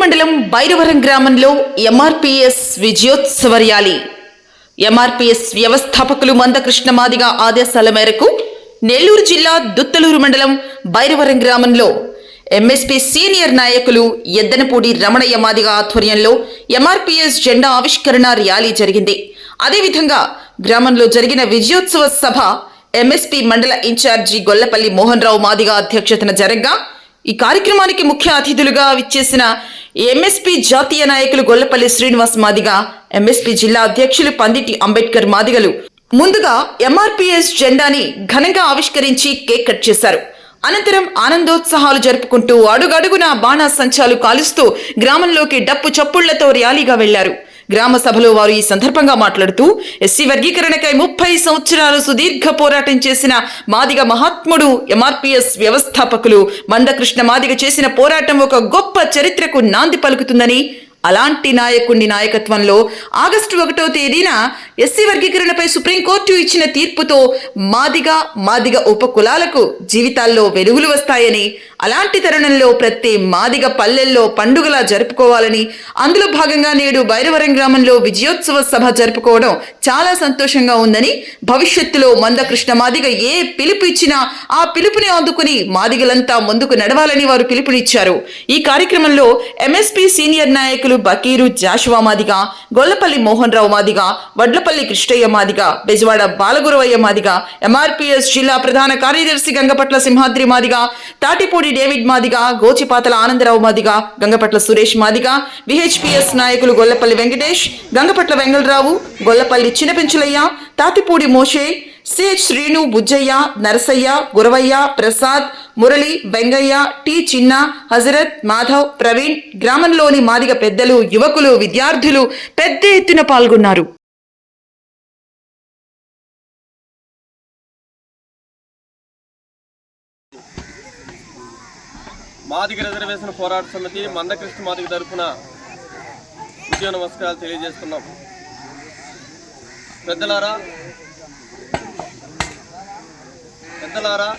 మండలం బైరవరం గ్రామంలో ఎంఆర్పిఎస్ విజయోత్సవ ర్యాలీ ఎంఆర్పిఎస్ వ్యవస్థాపకులు మందకృష్ణ మాదిగ ఆదేశాల మేరకు నెల్లూరు జిల్లా దుత్తలూరు మండలం బైరవరం గ్రామంలో ఎంఎస్పీ సీనియర్ నాయకులు ఎద్దనపూడి రమణయ్య మాదిగ ఆధ్వర్యంలో ఎంఆర్పిఎస్ జెండా ఆవిష్కరణ ర్యాలీ జరిగింది. అదేవిధంగా గ్రామంలో జరిగిన విజయోత్సవ సభ ఎంఎస్పీ మండల ఇన్ఛార్జి గొల్లపల్లి మోహన్ రావు మాదిగ అధ్యక్షతన జరగ్గా ఈ కార్యక్రమానికి ముఖ్య అతిథులుగా విచ్చేసిన ఎంఎస్పీ జాతీయ నాయకులు గొల్లపల్లి శ్రీనివాస్ మాదిగ ఎంఎస్పీ జిల్లా అధ్యక్షులు పందిటి అంబేద్కర్ మాదిగలు. ముందుగా ఎంఆర్పిఎస్ జెండాని ఘనంగా ఆవిష్కరించి కేక్ కట్ చేశారు. అనంతరం ఆనందోత్సాహాలు జరుపుకుంటూ అడుగడుగున బాణాసంచాలు కాలుస్తూ గ్రామంలోకి డప్పు చప్పుళ్ళతో ర్యాలీగా వెళ్ళారు. గ్రామ సభలో వారు ఈ సందర్భంగా మాట్లాడుతూ ఎస్సీ వర్గీకరణకై ముప్పై సంవత్సరాలు సుదీర్ఘ పోరాటం చేసిన మాదిగ మహాత్ముడు ఎంఆర్పిఎస్ వ్యవస్థాపకులు మందకృష్ణ మాదిగ చేసిన పోరాటం ఒక గొప్ప చరిత్రకు నాంది పలుకుతుందని అలాంటి నాయకుడి నాయకత్వంలో ఆగస్టు ఒకటో తేదీన ఎస్సీ వర్గీకరణపై సుప్రీంకోర్టు ఇచ్చిన తీర్పుతో మాదిగ మాదిగ ఉప కులాలకు జీవితాల్లో వెలుగులు వస్తాయని అలాంటి తరుణంలో ప్రతి మాదిగ పల్లెల్లో పండుగలా జరుపుకోవాలని అందులో భాగంగా నేడు బైరవరం గ్రామంలో విజయోత్సవ సభ జరుపుకోవడం చాలా సంతోషంగా ఉందని భవిష్యత్తులో మందకృష్ణ మాదిగ ఏ పిలుపు ఇచ్చినా ఆ పిలుపుని అందుకుని మాదిగలంతా ముందుకు నడవాలని వారు పిలుపునిచ్చారు. ఈ కార్యక్రమంలో ఎంఎస్పీ సీనియర్ నాయకులు బకీరు జాషువా మాదిగ గొల్లపల్లి మోహన్ రావు మాదిగ వడ్లపల్లి కృష్ణయ్య మాదిగ బెజవాడ బాలగురవయ్య మాదిగ ఎంఆర్పిఎస్ జిల్లా ప్రధాన కార్యదర్శి గంగపట్ల సింహాద్రి మాదిగ తాటిపూడి డేవిడ్ మాదిగ గోచిపాతల ఆనందరావు మాదిగ గంగపట్ల సురేష్ మాదిగ విహెచ్పిఎస్ నాయకులు Gollapalli Venkatesh Gangapatla Vengalarao Gollapalli Chinnapenchulayya Tatipudi Moshe CH Srinu Bujjayya Narasayya Guravayya Prasad Murali Vengayya T. Chinna Hazrat Madhav Praveen గ్రామంలోని మాదిగ పెద్దలు యువకులు విద్యార్థులు పెద్ద ఎత్తున పాల్గొన్నారు. మాదిగ రిజర్వేషన్ పోరాట సమితి మందకృష్ణ మాదిగ తరఫున ఉద్యోగ నమస్కారాలు తెలియజేస్తున్నాం. పెద్దలారా పెద్దలారా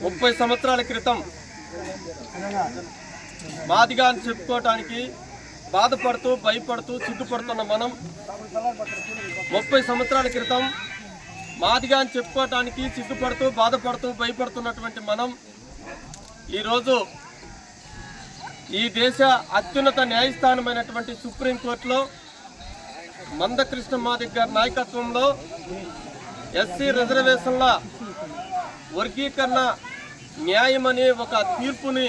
ముప్పై సంవత్సరాల క్రితం మాదిగా అని చెప్పుకోవటానికి బాధపడుతూ భయపడుతూ సిగ్గుపడుతున్న మనం ముప్పై సంవత్సరాల క్రితం మాదిగా అని చెప్పుకోవటానికి సిగ్గుపడుతూ బాధపడుతూ భయపడుతున్నటువంటి మనం ఈరోజు ఈ దేశ అత్యున్నత న్యాయస్థానమైనటువంటి సుప్రీంకోర్టులో మందకృష్ణ మాదిగ్ గారి నాయకత్వంలో ఎస్సీ రిజర్వేషన్ల వర్గీకరణ న్యాయమని ఒక తీర్పుని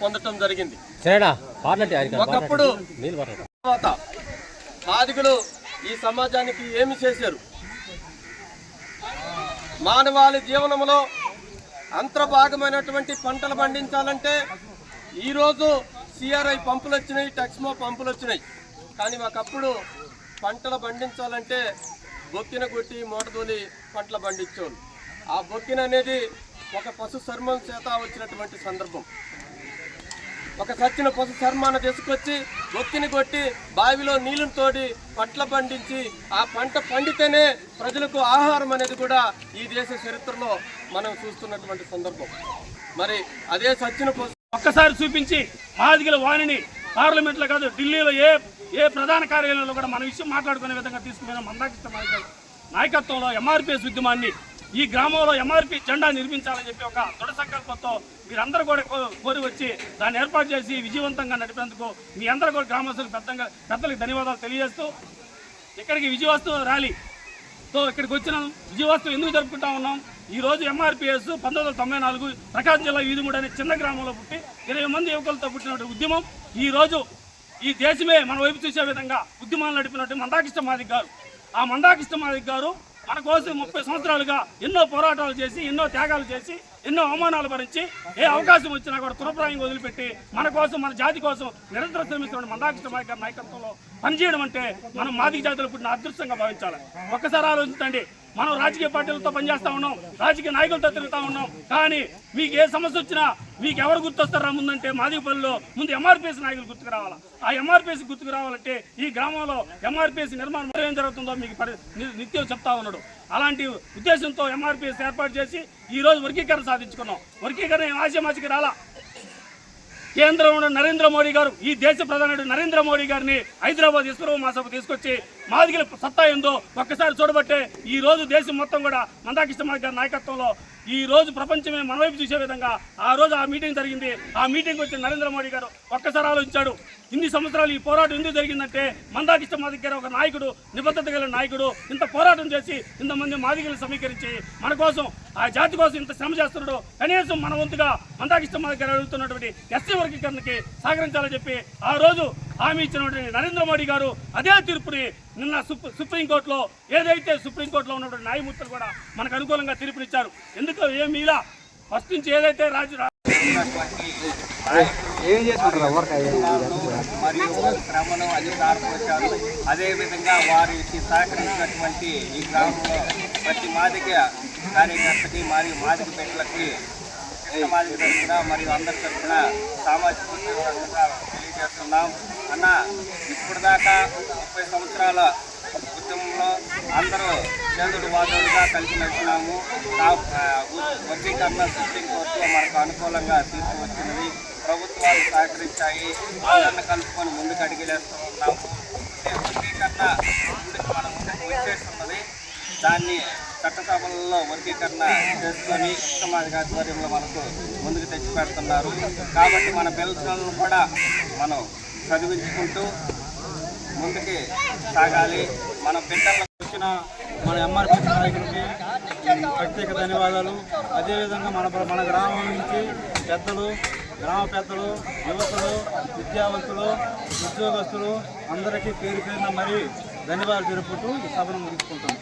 పొందటం జరిగింది. ఒకప్పుడు. తర్వాత బాధికులు ఈ సమాజానికి ఏమి చేశారు? మానవాళి జీవనంలో అంతర్భాగమైనటువంటి పంటలు పండించాలంటే ఈరోజు సిఆర్ఐ పంపులు వచ్చినాయి టెక్స్మో పంపులు వచ్చినాయి. కానీ ఒకప్పుడు పంటలు పండించాలంటే బొక్కిన కొట్టి మూటతోలి పంటలు పండించేవాళ్ళు ఆ బొక్కిన అనేది ఒక పశు చర్మం చేత వచ్చినటువంటి సందర్భం. ఒక సచ్చిన పశు చర్మాన్ని తీసుకొచ్చి బొక్కిని కొట్టి బావిలో నీళ్ళని తోడి పంటలు పండించి ఆ పంట పండితేనే ప్రజలకు ఆహారం అనేది కూడా ఈ దేశ చరిత్రలో మనం చూస్తున్నటువంటి సందర్భం. మరి అదే సచ్చిన పశు ఒక్కసారి చూపించి మాదిగల వాణిని పార్లమెంట్లో కాదు ఢిల్లీలో ఏ ఏ ప్రధాన కార్యాలయంలో కూడా మన విషయం మాట్లాడుకునే విధంగా తీసుకున్న మందాకిష్ట నాయకత్వంలో ఎంఆర్పిఎస్ ఉద్యమాన్ని ఈ గ్రామంలో ఎంఆర్పి జెండా నిర్మించాలని చెప్పి ఒక దృఢ సంకల్పంతో మీరందరూ కూడా కో- కోరి వచ్చి దాన్ని ఏర్పాటు చేసి విజయవంతంగా నడిపేందుకు మీ అందరూ కూడా గ్రామస్తులకు పెద్దగా పెద్దలకు ధన్యవాదాలు తెలియజేస్తూ ఇక్కడికి విజయవస్తు ర్యాలీ. సో ఇక్కడికి వచ్చినాం. విజయవాస్తు ఎందుకు జరుపుకుంటా ఉన్నాం? ఈ రోజు ఎంఆర్పిఎస్ పంతొమ్మిది వందల తొంభై నాలుగు ప్రకాశం జిల్లా ఈదుమూడి అనే చిన్న గ్రామంలో పుట్టి ఇరవై మంది యువకులతో పుట్టినటువంటి ఉద్యమం. ఈ రోజు ఈ దేశమే మన వైపు చూసే విధంగా ఉద్యమాలు నడిపినట్టు మందాకిష్ట మాదిక్ గారు. ఆ మందాకిష్ట మాదిక్ గారు మన కోసం ముప్పై సంవత్సరాలుగా ఎన్నో పోరాటాలు చేసి ఎన్నో త్యాగాలు చేసి ఎన్నో అవమానాలు భరించి ఏ అవకాశం వచ్చినా కూడా తురప్రాయం వదిలిపెట్టి మన కోసం మన జాతి కోసం నిరంతరం శ్రమిస్తున్న మందాకృష్ణ మాదిక్ గారి నాయకత్వంలో పనిచేయడం అంటే మనం మాదిక జాతులు పుట్టిన అదృష్టంగా భావించాలి. ఒక్కసారి ఆలోచించండి. మనం రాజకీయ పార్టీలతో పనిచేస్తా ఉన్నాం రాజకీయ నాయకులతో తిరుగుతూ ఉన్నాం. కానీ మీకు ఏ సమస్య వచ్చినా మీకు ఎవరు గుర్తొస్తారా ముందంటే మాదిగపల్లిలో ముందు ఎంఆర్పిఎస్ నాయకులు గుర్తుకు రావాలా? ఆ ఎంఆర్పిఎస్ గుర్తుకు రావాలంటే ఈ గ్రామంలో ఎంఆర్పిఎస్ నిర్మాణం ఏం జరుగుతుందో మీకు పరి- నిత్యం చెప్తా ఉన్నాడు. అలాంటి ఉద్దేశంతో ఎంఆర్పిఎస్ ఏర్పాటు చేసి ఈ రోజు వర్గీకరణ సాధించుకున్నాం. వర్గీకరణ ఆశమాసికి రాలా. కేంద్రంలో నరేంద్ర మోడీ గారు ఈ దేశ ప్రధాని నరేంద్ర మోడీ గారిని హైదరాబాద్ ఇస్రో మహాసభ తీసుకొచ్చి మాదిగల సత్తా ఏందో ఒక్కసారి చూడబట్టే ఈ రోజు దేశం మొత్తం కూడా మందాకృష్ణ గారి నాయకత్వంలో ఈ రోజు ప్రపంచమే మన వైపు చూసే విధంగా ఆ రోజు ఆ మీటింగ్ జరిగింది. ఆ మీటింగ్ వచ్చిన నరేంద్ర మోడీ గారు ఒక్కసారి ఆలోచించాడు. ఇన్ని సంవత్సరాలు ఈ పోరాటం ఎందుకు జరిగిందంటే మందాకిష్ట మా దగ్గర ఒక నాయకుడు నిబద్ధత గల నాయకుడు ఇంత పోరాటం చేసి ఇంతమంది మాదిగలు సమీకరించి మన కోసం ఆ జాతి కోసం ఇంత శ్రమ చేస్తున్నాడు. కనీసం మన వంతుగా మందాకిష్ట మా దగ్గర అడుగుతున్నటువంటి ఎస్సీ వర్గీకరణకి సహకరించాలని చెప్పి ఆ రోజు హామీ ఇచ్చినటువంటి నరేంద్ర మోడీ గారు అదే తీర్పుని నిన్న సుప్- సుప్రీంకోర్టులో ఏదైతే సుప్రీంకోర్టులో ఉన్నటువంటి న్యాయమూర్తులు కూడా మనకు అనుకూలంగా తీర్పునిచ్చారు. ఎందుకు ఏం మీద ఫస్ట్ నుంచి ఏదైతే రాజు మరియు క్రమను అధికారులు వచ్చారు. అదేవిధంగా వారికి సహకరించినటువంటి ఈ గ్రామంలో ప్రతి మాదిక కార్యకర్తకి మరియు మాదిక కృష్ణ మాదిక తరఫున మరియు అందరి తరఫున సామాజిక తెలియజేస్తున్నాం. అన్న ఇప్పుడు దాకా ముప్పై సంవత్సరాల ఉద్యమంలో అందరూ చంద్రుడు వాదులుగా కలిసి నడిచినాము వర్గీకరణ సుప్రీం కోర్టులో మనకు అనుకూలంగా తీర్పు ప్రభుత్వాలు సహకరించాయి. అందరిని కలుపుకొని ముందుకు అడిగిలేస్తూ ఉన్నాము. వర్గీకరణ ముందుకు మనం ముందుకు వచ్చేస్తున్నది. దాన్ని చట్టసభలలో వర్గీకరణ చేసుకొని సమాజ ఆధ్వర్యంలో మనకు ముందుకు తెచ్చి పెడుతున్నారు కాబట్టి మన పిల్లలను కూడా మనం చదివించుకుంటూ ముందుకి సాగాలి. మన బిడ్డలను వచ్చిన మన ఎంఆర్పీ నాయకుడికి ప్రత్యేక ధన్యవాదాలు. అదేవిధంగా మన మన గ్రామం నుంచి పెద్దలు గ్రామ పెద్దలు యువకులు విద్యావంతులు ఉద్యోగస్తులు అందరికీ పేరు పేరున మరీ ధన్యవాదాలు జరుపుకుంటూ ఈ సభను ముగించుకుంటాం